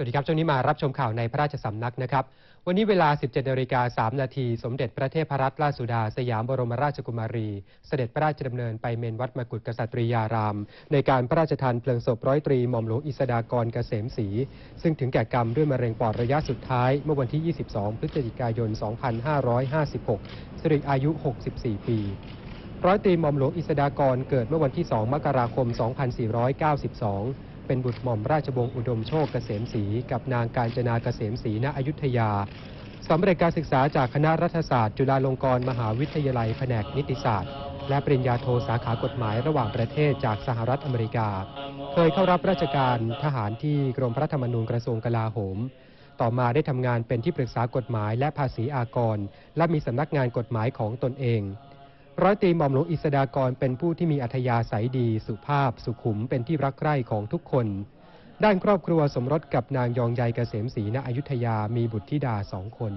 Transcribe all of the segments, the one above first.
สวัสดีครับ ช่วงนี้มารับชมข่าวในพระราชสำนักนะครับ วันนี้เวลา 17นาฬิกา3นาที สมเด็จพระเทพรัตนราชสุดา สยามบรมราชกุมารี เสด็จพระราชดำเนินไปเมนวัดมกุฎกษัตริยาราม ในการพระราชทานเพลิงศพร้อยตรีหม่อมหลวงอิสดากรเกษมศรีซึ่งถึงแก่กรรมด้วยมะเร็งปอดระยะสุดท้าย เมื่อวันที่ 22 พฤศจิกายน 2556สิริอายุ 64 ปีร้อยตรีหม่อมหลวงอิสดากรเกิดเมื่อวันที่ 2 มกราคม 2492 เป็นบุตรหม่อมราชวงศ์อุดมโชคเกษมศรีกับนางการจนาเกษมศรีณอยุธยาสำเร็จการศึกษาจากคณะรัฐศาสตร์ จุฬาลงกรณ์มหาวิทยาลัยแผนกนิติศาสตร์ และปริญญาโทสาขากฎหมายระหว่างประเทศจากสหรัฐอเมริกา เคยเข้ารับราชการทหารที่กรมพระธรรมนูญกระทรวงกลาโหม ต่อมาได้ทำงานเป็นที่ปรึกษากฎหมายและภาษีอากร และมีสำนักงานกฎหมายของตนเอง ร้อยตรีหม่อมหลวงอิสดากรเป็นผู้ที่มีอัธยาศัยดี สุภาพ สุขุมเป็นที่รักใคร่ของทุกคน ด้านครอบครัวสมรสกับนางยองใยเกษมศรีณอยุธยามีบุตรธิดาสองคน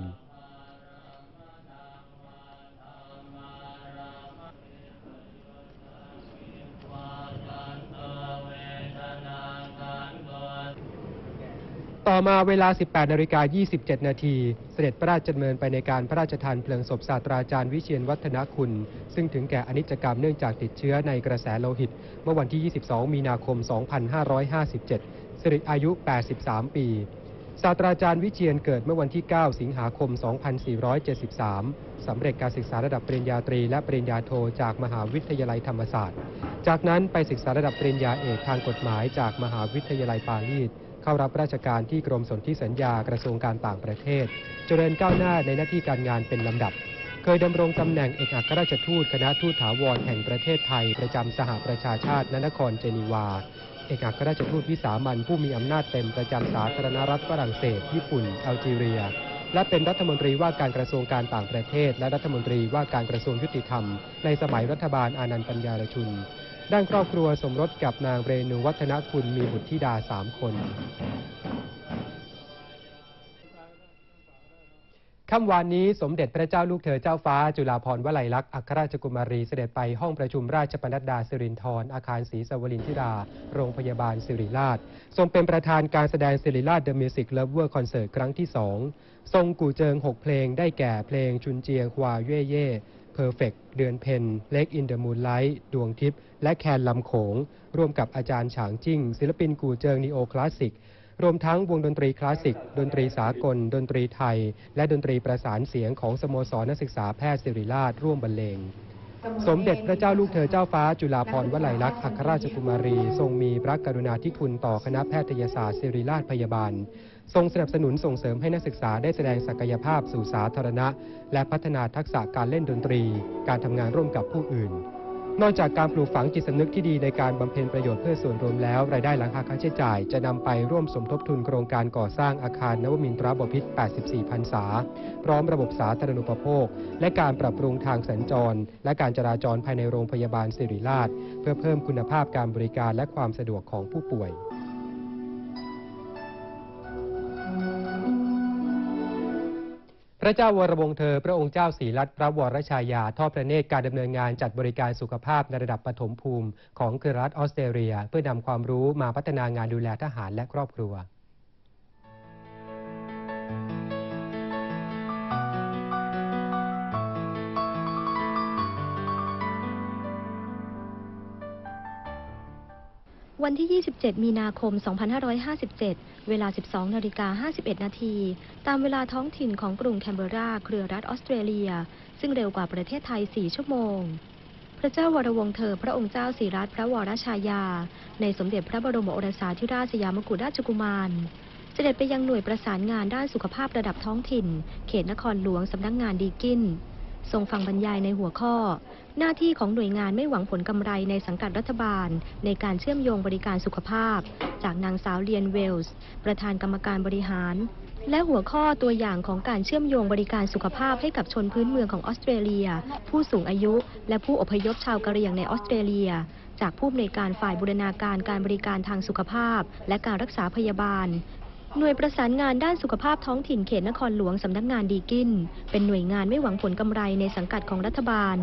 มาเวลา 18นาฬิกา27 นาที เสด็จพระราชดำเนินไปในการพระราชทานเพลิงศพศาสตราจารย์วิเชียนวัฒนคุณ ซึ่งถึงแก่อนิจกรรมเนื่องจากติดเชื้อในกระแสโลหิต เมื่อวันที่ 22 มีนาคม 2557 สิริอายุ 83 ปีศาสตราจารย์วิเชียนเกิดเมื่อวันที่ 9 สิงหาคม 2473 สำเร็จการศึกษาระดับปริญญาตรีและปริญญาโทจากมหาวิทยาลัยธรรมศาสตร์ จากนั้นไปศึกษาระดับปริญญาเอกทางกฎหมายจากมหาวิทยาลัยปารีส เข้ารับราชการที่กรมสนธิสัญญากระทรวงการต่างประเทศ เจริญก้าวหน้าในหน้าที่การงานเป็นลำดับ เคยดำรงตำแหน่งเอกอัครราชทูตคณะทูตถาวรแห่งประเทศไทย ประจำสหประชาชาติณนครเจนีวา เอกอัครราชทูตวิสามันผู้มีอำนาจเต็มประจำสาธารณรัฐฝรั่งเศส ญี่ปุ่นแอลจีเรีย และเป็นรัฐมนตรีว่าการกระทรวงการต่างประเทศ และรัฐมนตรีว่าการกระทรวงยุติธรรม ในสมัยรัฐบาลอานันต์ปัญญารชุน ด้านครอบครัวสมรสกับนางเรนูวัฒนคุณมีบุตรธิดาสามคนค่ำวานนี้สมเด็จพระเจ้าลูกเธอเจ้าฟ้า จุฬาภรณ์วลัยลักษณ์อัครราชกุมารีเสด็จไปห้องประชุมราชปนัดดาสิรินทรอาคารศรีสวรินทิราโรงพยาบาลสิริราช ทรงเป็นประธานการแสดงสิริราชเดอะมิวสิกเลเวอร์คอนเสิร์ตครั้งที่2ทรงกู่เจิง 6 เพลงได้แก่เพลงชุนเจียงควาเย่เย่ เพอร์เฟกเดือนเพนเล็กอินเดอะมูนไลท์ดวงทิพย์และแคนลำโขง ร่วมกับอาจารย์ฉางจิ้ง ศิลปินกูเจิงนีโอคลาสสิก รวมทั้งวงดนตรีคลาสสิก ดนตรีสากล ดนตรีไทย และดนตรีประสานเสียงของสโมสรนักศึกษาแพทย์ศิริราชร่วมบรรเลง สมเด็จพระเจ้าลูกเธอเจ้าฟ้าจุฬาภรณ์วลัยลักษณ์อัครราชกุมารี ทรงมีพระกรุณาธิคุณต่อคณะแพทยศาสตร์ศิริราชพยาบาล ทรงสนับสนุนส่งเสริมให้นักศึกษาได้แสดงศักยภาพสู่สาธารณะ และพัฒนาทักษะการเล่นดนตรี การทำงานร่วมกับผู้อื่น นอกจากการปลูกฝังจิตสำนึกที่ดีในการบำเพ็ญประโยชน์เพื่อส่วนรวมแล้ว รายได้หลังหักค่าใช้จ่าย จะนำไปร่วมสมทบทุนโครงการก่อสร้างอาคารนวมินทรบพิตร 84 พรรษา พร้อมระบบสาธารณูปโภค และการปรับปรุงทางสัญจร และการจราจรภายในโรงพยาบาลสิริราช เพื่อเพิ่มคุณภาพการบริการและความสะดวกของผู้ป่วย พระเจ้าวรวงศ์เธอ พระองค์เจ้าศรีรัตนพระวรชายา ทอดพระเนตรการดำเนินงานจัดบริการสุขภาพในระดับปฐมภูมิ ของเครือรัฐออสเตรเลีย เพื่อนำความรู้มาพัฒนางานดูแลทหารและครอบครัว วันที่ 27 มีนาคม 2557 เวลา 12 นาฬิกา 51 นาที ตามเวลาท้องถิ่นของกรุงแคนเบรา เครือรัฐออสเตรเลีย ซึ่งเร็วกว่าประเทศไทย 4 ชั่วโมง พระเจ้าวรวงศ์เธอ พระองค์เจ้าสีรัตพระวรชายา ในสมเด็จพระบรมโอรสาธิราชสยามกุฎราชกุมารเสด็จไปยังหน่วยประสานงานด้านสุขภาพระดับท้องถิ่น เขตนครหลวงสำนักงงานดีกิน ทรงฟังบรรยายในหัวข้อ หน้าที่ของหน่วยงานไม่หวังผลกำไรในสังกัดรัฐบาล ในการเชื่อมโยงบริการสุขภาพ จากนางสาวเลียนเวลส์ ประธานกรรมการบริหาร และหัวข้อตัวอย่างของการเชื่อมโยงบริการสุขภาพให้กับชนพื้นเมืองของออสเตรเลีย ผู้สูงอายุ และผู้อพยพชาวกะเหรี่ยงในออสเตรเลีย จากผู้อำนวยการฝ่ายบูรณาการการบริการทางสุขภาพ และการรักษาพยาบาล หน่วยประสานงานด้านสุขภาพท้องถิ่นเขตนครหลวงสำนักงานดีกิน เป็นหน่วยงานไม่หวังผลกำไรในสังกัดของรัฐบาล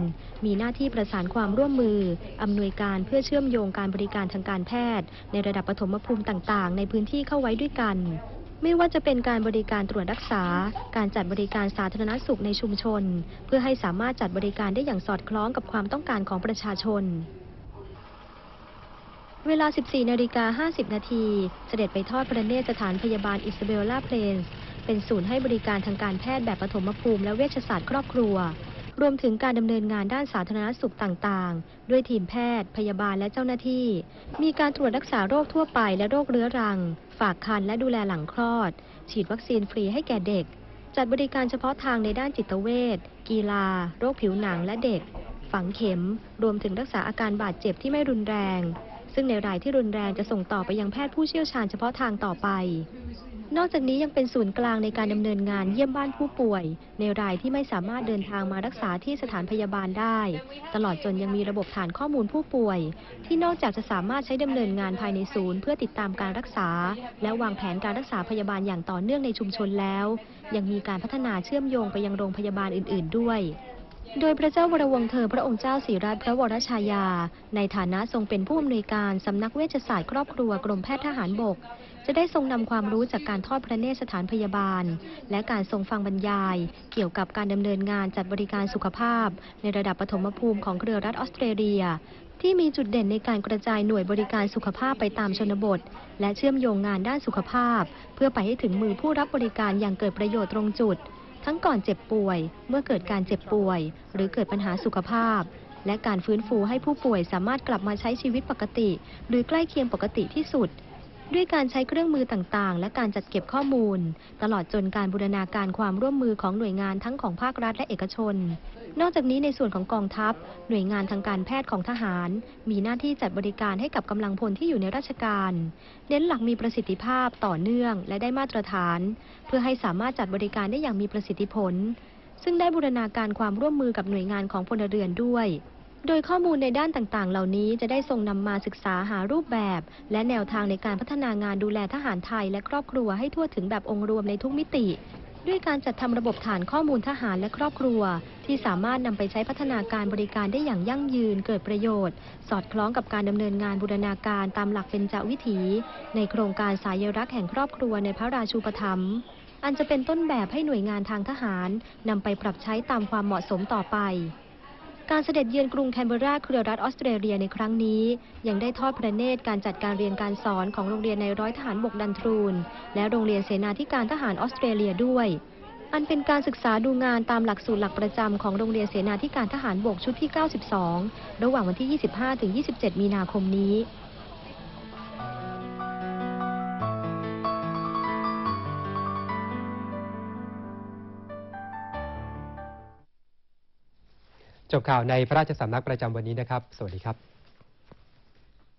มีหน้าที่ประสานความร่วมมืออำนวยการเพื่อเชื่อมโยงการบริการทางการแพทย์ ในระดับปฐมภูมิต่างๆ ในพื้นที่เข้าไว้ด้วยกัน ไม่ว่าจะเป็นการบริการตรวจรักษา การจัดบริการสาธารณสุขในชุมชน เพื่อให้สามารถจัดบริการได้อย่างสอดคล้องกับความต้องการของประชาชน เวลา 14นาฬิกา50 นาที เสด็จไปทอดพระเนตรสถานพยาบาลอิสเบลลาเพลนส์ เป็นศูนย์ให้บริการทางการแพทย์แบบปฐมภูมิและเวชศาสตร์ครอบครัว รวมถึงการดำเนินงานด้านสาธารณสุขต่างๆ ด้วยทีมแพทย์ พยาบาลและเจ้าหน้าที่ มีการตรวจรักษาโรคทั่วไปและโรคเรื้อรัง ฝากคันและดูแลหลังคลอด ฉีดวัคซีนฟรีให้แก่เด็ก จัดบริการเฉพาะทางในด้านจิตเวช กีฬา โรคผิวหนังและเด็ก ฝังเข็ม รวมถึงรักษาอาการบาดเจ็บที่ไม่รุนแรง ซึ่งในรายที่รุนแรงจะส่งต่อไปยังแพทย์ผู้เชี่ยวชาญเฉพาะทางต่อไป นอกจากนี้ยังเป็นศูนย์กลางในการดำเนินงานเยี่ยมบ้านผู้ป่วย ในรายที่ไม่สามารถเดินทางมารักษาที่สถานพยาบาลได้ ตลอดจนยังมีระบบฐานข้อมูลผู้ป่วย ที่นอกจากจะสามารถใช้ดำเนินงานภายในศูนย์ เพื่อติดตามการรักษา และวางแผนการรักษาพยาบาลอย่างต่อเนื่องในชุมชนแล้ว ยังมีการพัฒนาเชื่อมโยงไปยังโรงพยาบาลอื่น ๆ ด้วย โดยพระเจ้าวรวงเธอพระองค์เจ้าศรีรัตพระวรชายา ในฐานะทรงเป็นผู้อำนวยการสำนักเวชศาสตร์ครอบครัวกรมแพทย์ทหารบก จะได้ทรงนำความรู้จากการทอดพระเนตรสถานพยาบาล และการทรงฟังบรรยาย เกี่ยวกับการดำเนินงานจัดบริการสุขภาพ ในระดับปฐมภูมิของเครือรัฐออสเตรเลีย ที่มีจุดเด่นในการกระจายหน่วยบริการสุขภาพไปตามชนบท และเชื่อมโยงงานด้านสุขภาพ เพื่อไปให้ถึงมือผู้รับบริการอย่างเกิดประโยชน์ตรงจุด ทั้งก่อนเจ็บป่วย เมื่อเกิดการเจ็บป่วย หรือเกิดปัญหาสุขภาพ และการฟื้นฟูให้ผู้ป่วยสามารถกลับมาใช้ชีวิตปกติ หรือใกล้เคียงปกติที่สุด ด้วยการใช้เครื่องมือต่างๆ และการจัดเก็บข้อมูล ตลอดจนการบูรณาการความร่วมมือของหน่วยงานทั้งของภาครัฐและเอกชน นอกจากนี้ในส่วนของกองทัพ หน่วยงานทางการแพทย์ของทหาร มีหน้าที่จัดบริการให้กับกำลังพลที่อยู่ในราชการเน้นหลักมีประสิทธิภาพต่อเนื่อง และได้มาตรฐาน เพื่อให้สามารถจัดบริการได้อย่างมีประสิทธิผล ซึ่งได้บูรณาการความร่วมมือกับหน่วยงานของพลเรือนด้วย โดยข้อมูลในด้านต่างๆ เหล่านี้จะได้ส่งนำมาศึกษาหารูปแบบ และแนวทางในการพัฒนางานดูแลทหารไทยและครอบครัวให้ทั่วถึงแบบองค์รวมในทุกมิติ ด้วยการจัดทำระบบฐานข้อมูลทหารและครอบครัว ที่สามารถนำไปใช้พัฒนาการบริการได้อย่างยั่งยืนเกิดประโยชน์ สอดคล้องกับการดำเนินงานบูรณาการตามหลักเป็นจวิถี ในโครงการสายรักแห่งครอบครัวในพระราชูปถัมภ์อันจะเป็นต้นแบบให้หน่วยงานทางทหารนำไปปรับใช้ตามความเหมาะสมต่อไป การเสด็จเยือนกรุงแคนเบอร์ราเครือรัฐออสเตรเลียในครั้งนี้ ยังได้ทอดพระเนตรการจัดการเรียนการสอนของโรงเรียนในร้อยทหารบกดันทรูน และโรงเรียนเสนาธิการทหารออสเตรเลียด้วย อันเป็นการศึกษาดูงานตามหลักสูตรหลักประจำของโรงเรียนเสนาธิการทหารบกชุดที่ 92 ระหว่างวันที่ 25-27 มีนาคมนี้ จบข่าวในพระราชสำนักประจำวันนี้นะครับ สวัสดีครับ